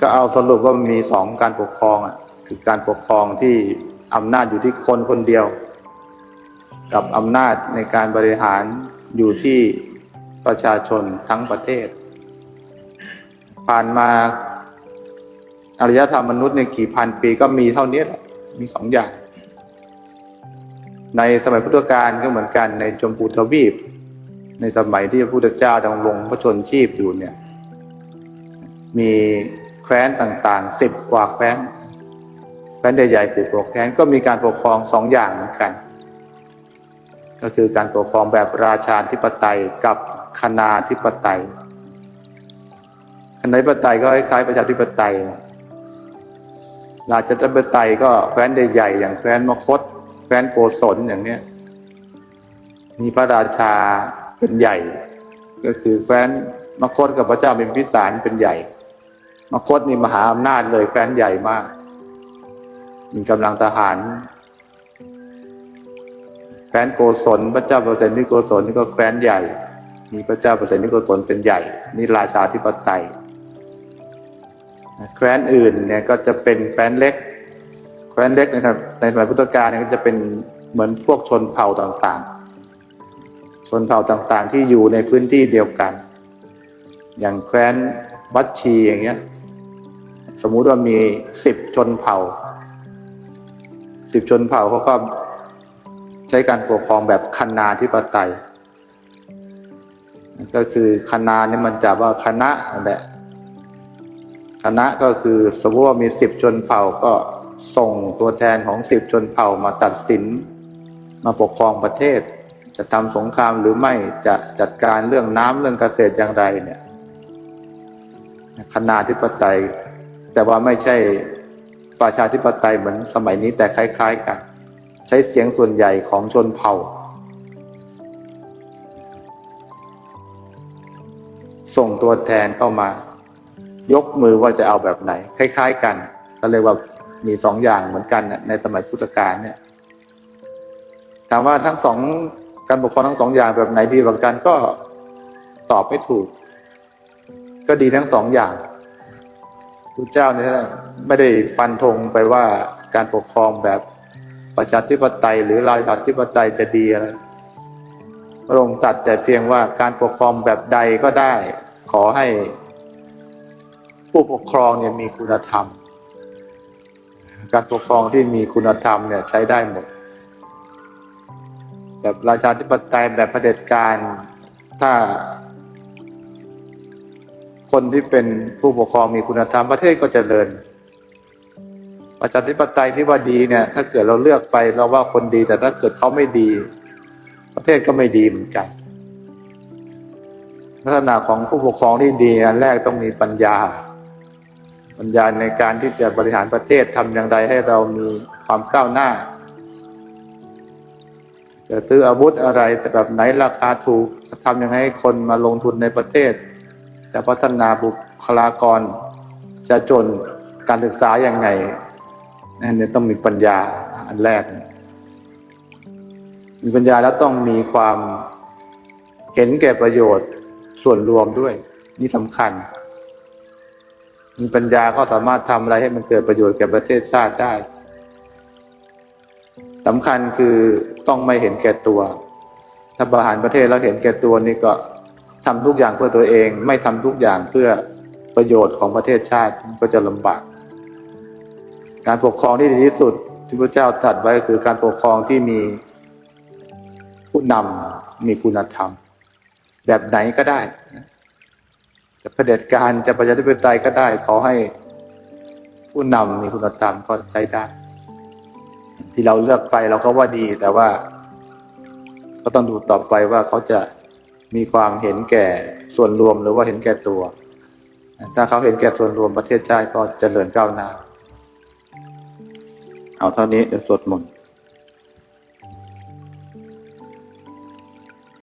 ก็เอาสรุปว่ามีสองการปกครองอะคือการปกครองที่อำนาจอยู่ที่คนคนเดียว กับอำนาจในการบริหารอยู่ที่ประชาชนทั้งประเทศ ผ่านมาอารยธรรมมนุษย์ในกี่พันปีก็มีเท่านี้แหละมีสองอย่าง ในสมัยพุทธกาลก็เหมือนกันในชมพูทวีป ในสมัยที่พระพุทธเจ้าดำรงพระชนชีพอยู่เนี่ย มี คว้นต่างๆสิบกว่าแคว้นแคว้นใหญ่ๆสิบกว่าแคว้นก็มีการปกครองสองอย่างเหมือนกัน ก็คือการปกครองแบบราชาธิปไตยกับคณาธิปไตยคณาธิปไตยก็คล้ายๆประชาธิปไตยราชาธิปไตยก็แคว้นใหญ่ๆอย่างแคว้นมคตแคว้นโกศลอย่างเนี้ยมีพระราชาเป็นใหญ่ ก็คือแคว้นมคตกับพระเจ้าเป็นพิสารเป็นใหญ่ มคตนี่มหาอำนาจเลยแคว้นใหญ่มาก มีกำลังทหารแคว้นโกศลพระเจ้าเปรตนิโกศลนี่ก็แคว้นใหญ่ มีพระเจ้าเปรตนิโกศลเป็นใหญ่ นี่ราชาธิปไตยแคว้นอื่นเนี่ยก็จะเป็นแคว้นเล็ก แคว้นเล็กนะครับ ในสมัยพุทธกาลเนี่ยก็จะเป็นเหมือนพวกชนเผ่าต่างๆ ชนเผ่าต่างๆ ที่อยู่ในพื้นที่เดียวกัน อย่างแคว้นวัดชีอย่างเงี้ย สมมุติว่ามีสิบชนเผ่าสิบชนเผ่าเขาก็ใช้การปกครองแบบคณาธิปไตย ก็คือคณาเนี่ยมันจะว่าคณะนั่นแหละคณะก็คือสมมติว่ามีสิบชนเผ่าก็ส่งตัวแทนของสิบชนเผ่ามาตัดสิน มาปกครองประเทศ จะทำสงครามหรือไม่จะจัดการเรื่องน้ำเรื่องเกษตรอย่างไรเนี่ยคณาธิปไตย แต่ว่าไม่ใช่ประชาธิปไตยเหมือนสมัยนี้แต่คล้าย ๆ กัน ใช้เสียงส่วนใหญ่ของชนเผ่า ส่งตัวแทนเข้ามา ยกมือว่าจะเอาแบบไหน คล้าย ๆ กัน ก็เรียว่ามีสองอย่างเหมือนกันน่ะในสมัยพุทธกาลเนี่ยถามว่าทั้งสองการปกครองทั้งสองอย่างแบบไหนดีกว่ากันก็ตอบไม่ถูก ก็ดีทั้งสองอย่าง ระเจ้าเนี่ยไม่ได้ฟันธงไปว่าการปกครองแบบประชาธิปไตย หรือราชาธิปไตยจะดีอะไรพระองค์ตัดแต่เพียงว่าการปกครองแบบใดก็ได้ ขอให้ผู้ปกครองเนี่ยมีคุณธรรม การปกครองที่มีคุณธรรมเนี่ยใช้ได้หมด แบบราชาธิปไตยแบบเผด็จการถ้า คนที่เป็นผู้ปกครองมีคุณธรรมประเทศก็เจริญประชาธิปไตยที่ว่าดีเนี่ย ถ้าเกิดเราเลือกไปเราว่าคนดี แต่ถ้าเกิดเขาไม่ดี ประเทศก็ไม่ดีเหมือนกันลักษณะของผู้ปกครองที่ดีอันแรกต้องมีปัญญา ปัญญาในการที่จะบริหารประเทศทำอย่างไรให้เรามีความก้าวหน้าจะซื้ออาวุธอะไรแบบไหนราคาถูกจะทำยังไงให้คนมาลงทุนในประเทศ จะพัฒนาบุคลากร จะจนการศึกษาอย่างไงนั่นเนี่ยต้องมีปัญญาอันแรก มีปัญญาแล้วต้องมีความเห็นแก่ประโยชน์ส่วนรวมด้วย นี่สำคัญ มีปัญญาก็สามารถทำอะไรให้มันเกิดประโยชน์แก่ประเทศชาติได้สำคัญคือต้องไม่เห็นแก่ตัว ถ้าบริหารประเทศแล้วเห็นแก่ตัวนี่ก็ ทำทุกอย่างเพื่อตัวเอง ไม่ทำทุกอย่างเพื่อประโยชน์ของประเทศชาติก็จะลำบาก การปกครองที่ดีที่สุดที่พระเจ้าตรัสไว้คือการปกครองที่มีผู้นำมีคุณธรรม แบบไหนก็ได้จะเผด็จการจะประชาธิปไตยก็ได้ ขอให้ผู้นำมีคุณธรรมก็ใช้ได้ ที่เราเลือกไปเราก็ว่าดีแต่ว่า ก็ต้องดูต่อไปว่าเขาจะ มีความเห็นแก่ส่วนรวมหรือว่าเห็นแก่ตัว ถ้าเขาเห็นแก่ส่วนรวมประเทศชาติก็เจริญก้าวหน้า เอาเท่านี้เดี๋ยวสวดมนต์